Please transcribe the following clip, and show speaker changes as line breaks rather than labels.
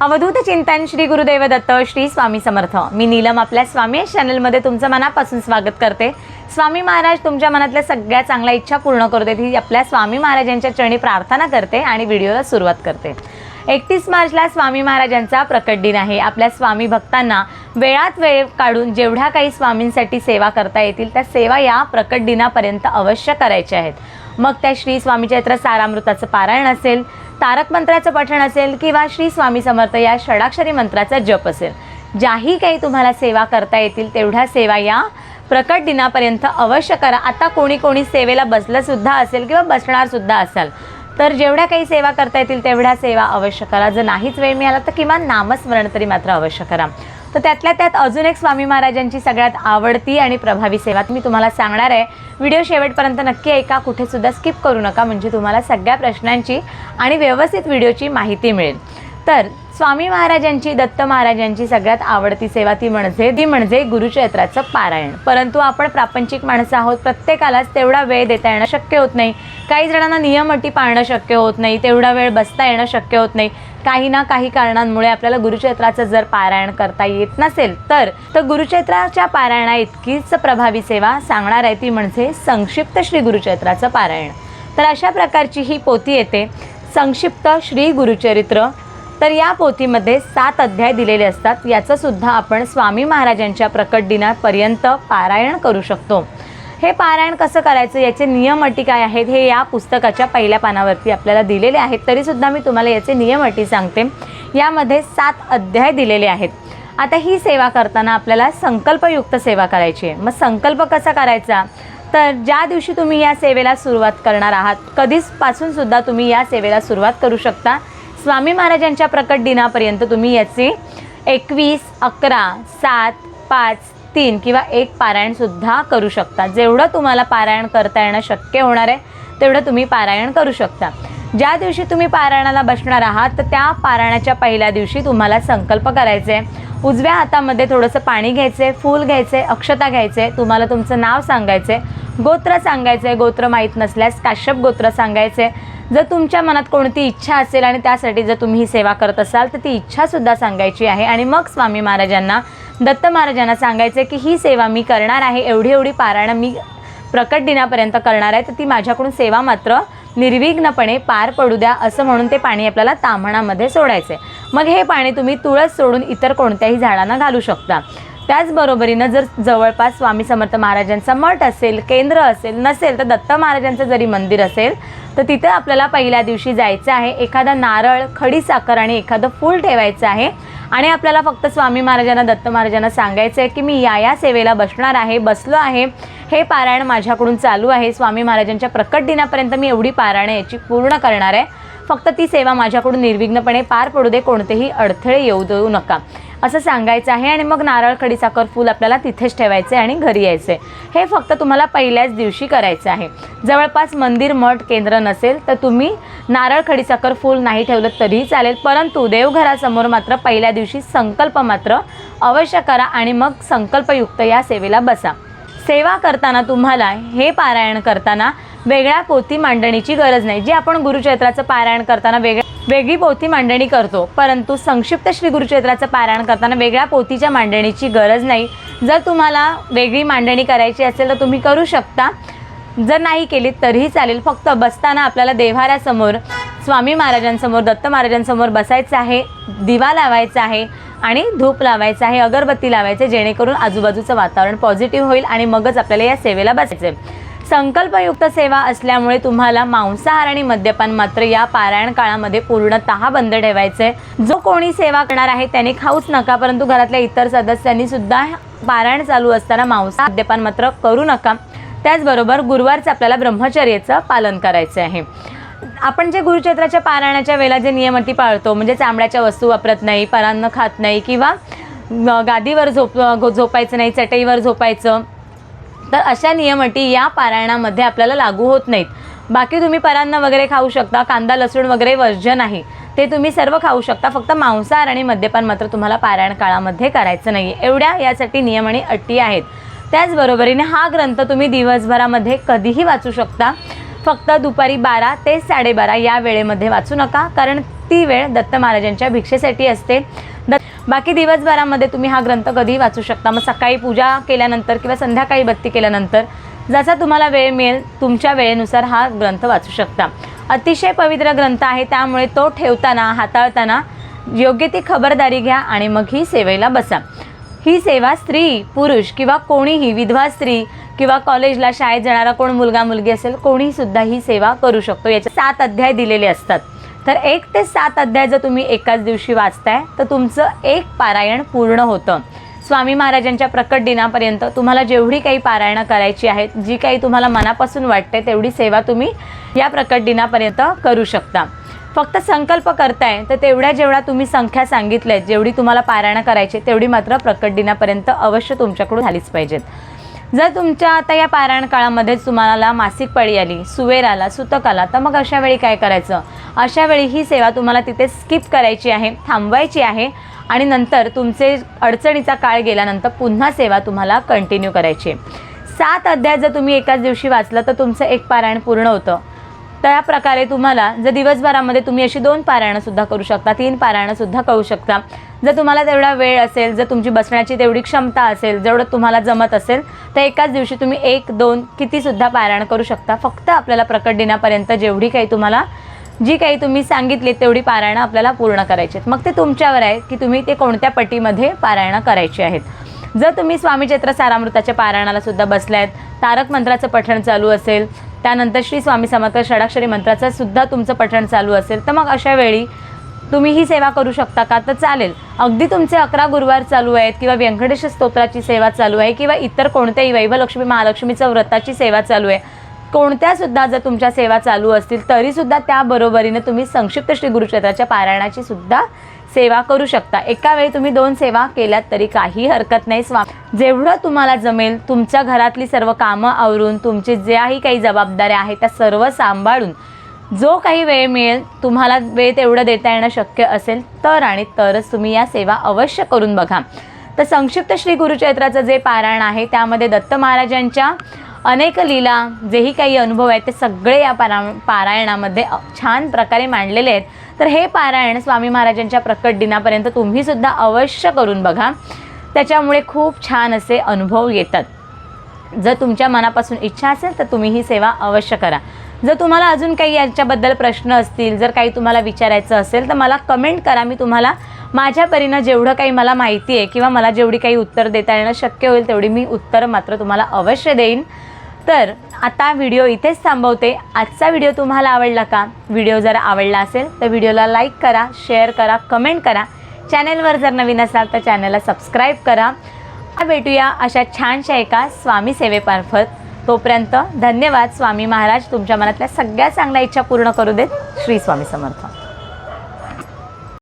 अवधूत चिंतन श्री गुरुदेव दत्त श्री स्वामी समर्थ. मी नीलम आपल्या स्वामी या चॅनलमध्ये तुमचं मनापासून स्वागत करते. स्वामी महाराज तुमच्या मनातल्या सगळ्या चांगल्या इच्छा पूर्ण करू देत ही आपल्या स्वामी महाराजांच्या चरणी प्रार्थना करते आणि व्हिडिओला सुरुवात करते. एकतीस मार्चला स्वामी महाराजांचा प्रकट दिन आहे. आपल्या स्वामी भक्तांना वेळात वेळ काढून जेवढ्या काही स्वामींसाठी सेवा करता येतील त्या सेवा या प्रकट दिनापर्यंत अवश्य करायच्या आहेत. मग त्या श्री स्वामी चैत्र सारामृताचं पारायण असेल तारक मंत्राचं पठण असेल किंवा श्री स्वामी समर्थ या षडाक्षरी मंत्राचा जप असेल ज्याही काही तुम्हाला सेवा करता येतील तेवढ्या सेवा या प्रकट दिनापर्यंत अवश्य करा. आता कोणी कोणी सेवेला बसलंसुद्धा असेल किंवा बसणारसुद्धा असाल तर जेवढ्या काही सेवा करता येतील तेवढ्या सेवा अवश्य करा. जर नाहीच वेळ मिळाला तर किमान नामस्मरण तरी मात्र अवश्य करा. तर त्यातल्या त्यात अजून एक स्वामी महाराजांची सगळ्यात आवडती आणि प्रभावी सेवा मी तुम्हाला सांगणार आहे. व्हिडिओ शेवटपर्यंत नक्की ऐका कुठेसुद्धा स्किप करू नका म्हणजे तुम्हाला सगळ्या प्रश्नांची आणि व्यवस्थित व्हिडिओची माहिती मिळेल. तर स्वामी महाराजांची दत्त महाराजांची सगळ्यात आवडती सेवा ती म्हणजे ती म्हणजे गुरुक्षेत्राचं पारायण. परंतु आपण प्रापंचिक माणसं आहोत प्रत्येकालाच तेवढा वेळ देता येणं शक्य होत नाही. काही जणांना नियम अटी पाळणं शक्य होत नाही तेवढा वेळ बसता येणं शक्य होत नाही. काही ना काही कारणांमुळे आपल्याला गुरुक्षेत्राचं जर पारायण करता येत नसेल तर तर गुरुक्षेत्राच्या पारायणा इतकीच प्रभावी सेवा सांगणार आहे ती म्हणजे संक्षिप्त श्री गुरुक्षेत्राचं पारायण. तर अशा प्रकारची ही पोथी येते. संक्षिप्त श्री गुरुचरित्र. तर या पोथीमध्ये सात अध्याय दिलेले असतात. याचंसुद्धा आपण स्वामी महाराजांच्या प्रकट दिनापर्यंत पारायण करू शकतो. हे पारायण कसं करायचं? याचे नियम अटी काय आहेत? हे या पुस्तकाच्या पहिल्या पानावरती आपल्याला दिलेले आहेत. तरीसुद्धा मी तुम्हाला याचे नियम अटी सांगते. यामध्ये सात अध्याय दिलेले आहेत. आता ही सेवा करताना आपल्याला संकल्पयुक्त सेवा करायची आहे. मग संकल्प कसा करायचा? तर ज्या दिवशी तुम्ही या सेवेला सुरुवात करणार आहात कधीचपासून सुद्धा तुम्ही या सेवेला सुरुवात करू शकता? स्वामी महाराजांच्या प्रकट दिनापर्यंत तुम्ही याचे एकवीस अकरा सात पाच तीन किंवा एक पारायणसुद्धा करू शकता. जेवढं तुम्हाला पारायण करता येणं शक्य होणार आहे तेवढं तुम्ही पारायण करू शकता. ज्या दिवशी तुम्ही पारायणाला बसणार आहात तर त्या पारायणाच्या पहिल्या दिवशी तुम्हाला संकल्प करायचे आहे. उजव्या हातामध्ये थोडंसं पाणी घ्यायचं आहे फूल घ्यायचं आहे अक्षता घ्यायचं आहे तुम्हाला तुमचं नाव सांगायचं आहे. गोत्र सांगायचं आहे गोत्र माहीत नसल्यास काश्यप गोत्र सांगायचं आहे जर तुमच्या मनात कोणती इच्छा असेल आणि त्यासाठी जर तुम्ही ही सेवा करत असाल तर ती इच्छासुद्धा सांगायची आहे. आणि मग स्वामी महाराजांना दत्त महाराजांना सांगायचं आहे की ही सेवा मी करणार आहे एवढी एवढी पारायणं मी प्रकट दिनापर्यंत करणार आहे तर ती माझ्याकडून सेवा मात्र निर्विघ्नपणे पार पडू द्या असं म्हणून ते पाणी आपल्याला ताम्हणामध्ये सोडायचं आहे मग हे पाणी तुम्ही तुळस सोडून इतर कोणत्याही झाडांना घालू शकता. त्याचबरोबरीनं जर जवळपास स्वामी समर्थ महाराजांचा मठ असेल केंद्र असेल नसेल तर दत्त महाराजांचं जरी मंदिर असेल तर तिथं आपल्याला पहिल्या दिवशी जायचं आहे. एखादा नारळ खडी साखर आणि एखादं फूल ठेवायचं आहे. आणि आपल्याला फक्त स्वामी महाराजांना दत्त महाराजांना सांगायचं आहे की मी या या सेवेला बसणार आहे बसलो आहे. हे पारायण माझ्याकडून चालू आहे. स्वामी महाराजांच्या प्रकट दिनापर्यंत मी एवढी पारायणं याची पूर्ण करणार आहे. फक्त ती सेवा माझ्याकडून निर्विघ्नपणे पार पडू दे कोणतेही अडथळे येऊ देऊ नका. असं सांगायचं आहे आणि मग नारळ खडीसाखर फूल आपल्याला तिथेच ठेवायचं आहे आणि घरी यायचं. आहे हे फक्त तुम्हाला पहिल्याच दिवशी करायचं आहे. जवळपास मंदिर मठ केंद्र नसेल तर तुम्ही नारळ खडीसाखर फूल नाही ठेवलं तरीही चालेल. परंतु देवघरासमोर मात्र पहिल्या दिवशी संकल्प मात्र अवश्य करा आणि मग संकल्पयुक्त या सेवेला बसा. सेवा करताना तुम्हाला हे पारायण करताना वेगळ्या पोथी मांडणीची गरज नाही. जी आपण गुरुक्षेत्राचं पारायण करताना वेगळ्या वेगळी पोथी मांडणी करतो. परंतु संक्षिप्त श्री गुरुक्षेत्राचं पारायण करताना वेगळ्या पोथीच्या मांडणीची गरज नाही. जर तुम्हाला वेगळी मांडणी करायची असेल तर तुम्ही करू शकता. जर नाही केली तरीही चालेल. फक्त बसताना आपल्याला देव्हाऱ्यासमोर स्वामी महाराजांसमोर दत्त महाराजांसमोर बसायचं आहे दिवा लावायचा आहे आणि धूप लावायचं आहे अगरबत्ती लावायचे जेणेकरून आजूबाजूचं वातावरण पॉझिटिव्ह होईल आणि मगच आपल्याला या सेवेला बसायचं आहे संकल्पयुक्त सेवा असल्यामुळे तुम्हाला मांसाहार आणि मद्यपान मात्र या पारायण काळामध्ये पूर्णतः बंद ठेवायचं आहे जो कोणी सेवा करणार आहे त्याने खाऊच नका परंतु घरातल्या इतर सदस्यांनी सुद्धा पारायण चालू असताना मांसा मद्यपान मात्र करू नका. त्याचबरोबर गुरुवारचं आपल्याला ब्रह्मचर्याचं पालन करायचं आहे. आपण जे गुरुक्षेत्राच्या पारायणाच्या वेळेला जे नियम अटी पाळतो म्हणजे चांबड्याच्या वस्तू वापरत नाही परान्न खात नाही किंवा गादीवर झोप झोपायचं नाही चटईवर झोपायचं तर अशा नियम अटी या पारायणामध्ये आपल्याला लागू होत नाहीत. बाकी तुम्ही परान्न वगैरे खाऊ शकता कांदा लसूण वगैरे वर्जन आहे ते तुम्ही सर्व खाऊ शकता फक्त मांसाहार आणि मद्यपान मात्र तुम्हाला पारायण काळामध्ये करायचं नाही एवढ्या यासाठी नियम आणि अटी आहेत. त्याचबरोबरीने हा ग्रंथ तुम्ही दिवसभरामध्ये कधीही वाचू शकता. फक्त दुपारी बारा ते साडेबारा या वेळेमध्ये वाचू नका कारण ती वेळ दत्त महाराजांच्या भिक्षेसाठी असते. दत्त बाकी दिवसभरामध्ये तुम्ही हा ग्रंथ कधीही वाचू शकता. मग सकाळी पूजा केल्यानंतर किंवा संध्याकाळी बत्ती केल्यानंतर जसा तुम्हाला वेळ मिळेल तुमच्या वेळेनुसार हा ग्रंथ वाचू शकता. अतिशय पवित्र ग्रंथ आहे त्यामुळे तो ठेवताना हाताळताना योग्य ती खबरदारी घ्या आणि मग ही सेवेला बसा. ही सेवा स्त्री पुरुष किंवा कोणीही विधवा स्त्री किंवा कॉलेजला शाळेत जाणारा कोण मुलगा मुलगी असेल कोणीसुद्धा ही सेवा करू शकतो. याचे सात अध्याय दिलेले असतात. तर एक ते सात अध्याय जर तुम्ही एकाच दिवशी वाचताय तर तुमचं एक पारायण पूर्ण होतं. स्वामी महाराजांच्या प्रकट दिनापर्यंत तुम्हाला जेवढी काही पारायणं करायची आहेत जी काही तुम्हाला मनापासून वाटते तेवढी सेवा तुम्ही या प्रकट दिनापर्यंत करू शकता. फक्त संकल्प करताय तर तेवढ्या जेवढ्या तुम्ही संख्या सांगितल्यात जेवढी तुम्हाला पारायणं करायची तेवढी मात्र प्रकट दिनापर्यंत अवश्य तुमच्याकडून झालीच पाहिजेत. जर तुमच्या आता या पारायण काळामध्येच तुम्हाला मासिक पाळी आली सुवेर आला सुतक आला तर मग अशा वेळी काय करायचं? अशा वेळी ही सेवा तुम्हाला तिथे स्किप करायची आहे थांबवायची आहे आणि नंतर तुमचे अडचणीचा काळ गेल्यानंतर पुन्हा सेवा तुम्हाला कंटिन्यू करायची आहे. सात अध्याय जर तुम्ही एकाच दिवशी वाचलं तर तुमचं एक पारायण पूर्ण होतं. त्या प्रकारे तुम्हाला जर दिवसभरामध्ये तुम्ही अशी दोन पारायणंसुद्धा करू शकता तीन पारायणंसुद्धा करू शकता. जर तुम्हाला तेवढा वेळ असेल जर तुमची बसण्याची तेवढी क्षमता असेल जेवढं तुम्हाला जमत असेल तर एकाच दिवशी तुम्ही एक दोन कितीसुद्धा पारायण करू शकता. फक्त आपल्याला प्रकट दिनापर्यंत जेवढी काही तुम्हाला जी काही तुम्ही सांगितली तेवढी पारायणं आपल्याला पूर्ण करायची आहेत. मग ते तुमच्यावर आहे की तुम्ही ते कोणत्या पटीमध्ये पारायणं करायची आहेत. जर तुम्ही स्वामी चैत्र सारामृताच्या पारायणाला सुद्धा बसल्यात आहेत तारक मंत्राचं पठण चालू असेल त्यानंतर श्री स्वामी समर्थ षडाक्षरी मंत्राचं सुद्धा तुमचं पठण चालू असेल तर मग अशा वेळी तुम्ही ही सेवा करू शकता का? तर चालेल. अगदी तुमचे अकरा गुरुवार चालू आहेत किंवा व्यंकटेश स्तोत्राची सेवा चालू आहे किंवा इतर कोणत्याही वैभलक्ष्मी महालक्ष्मीचं व्रताची सेवा चालू आहे कोणत्या सुद्धा जर तुमच्या सेवा चालू असतील तरीसुद्धा त्या बरोबरीने तुम्ही संक्षिप्त श्री गुरुक्षेत्राच्या पारायणाची सुद्धा सेवा करू शकता. एका वेळी तुम्ही दोन सेवा केल्यात तरी काही हरकत नाही. स्वा जेवढं तुम्हाला जमेल तुमच्या घरातली सर्व कामं आवरून तुमचे ज्याही काही जबाबदाऱ्या आहेत त्या सर्व सांभाळून जो काही वेळ मिळेल तुम्हाला वेळ तेवढं देता येणं शक्य असेल तर आणि तरच तुम्ही या सेवा अवश्य करून बघा. तर संक्षिप्त श्री गुरुचैत्राचं जे पारायण आहे त्यामध्ये दत्त महाराजांच्या अनेक लीला जेही काही अनुभव आहेत ते सगळे या पारा पारायणामध्ये छान प्रकारे मांडलेले आहेत. तर हे पारायण स्वामी महाराजांच्या प्रकट दिनापर्यंत तुम्हीसुद्धा अवश्य करून बघा. त्याच्यामुळे खूप छान असे अनुभव येतात. जर तुमच्या मनापासून इच्छा असेल तर तुम्ही ही सेवा अवश्य करा. जर तुम्हाला अजून काही याच्याबद्दल प्रश्न असतील जर काही तुम्हाला विचारायचं असेल तर मला कमेंट करा. मी तुम्हाला माझ्या परीनं जेवढं काही मला माहिती आहे किंवा मला जेवढी काही उत्तर देता येणं शक्य होईल तेवढी मी उत्तर मात्र तुम्हाला अवश्य देईन. तर आता व्हिडिओ इथेच थांबवते. आजचा व्हिडिओ तुम्हाला आवडला का? व्हिडिओ जर आवडला असेल तर व्हिडिओला लाईक करा शेअर करा कमेंट करा. चॅनेलवर जर नवीन असाल तर चॅनलला सबस्क्राईब करा. भेटूया अशा छानशा एका स्वामी सेवेमार्फत. तोपर्यंत धन्यवाद. स्वामी महाराज तुमच्या मनातल्या सगळ्या चांगल्या इच्छा पूर्ण करू देत श्री स्वामी समर्थ.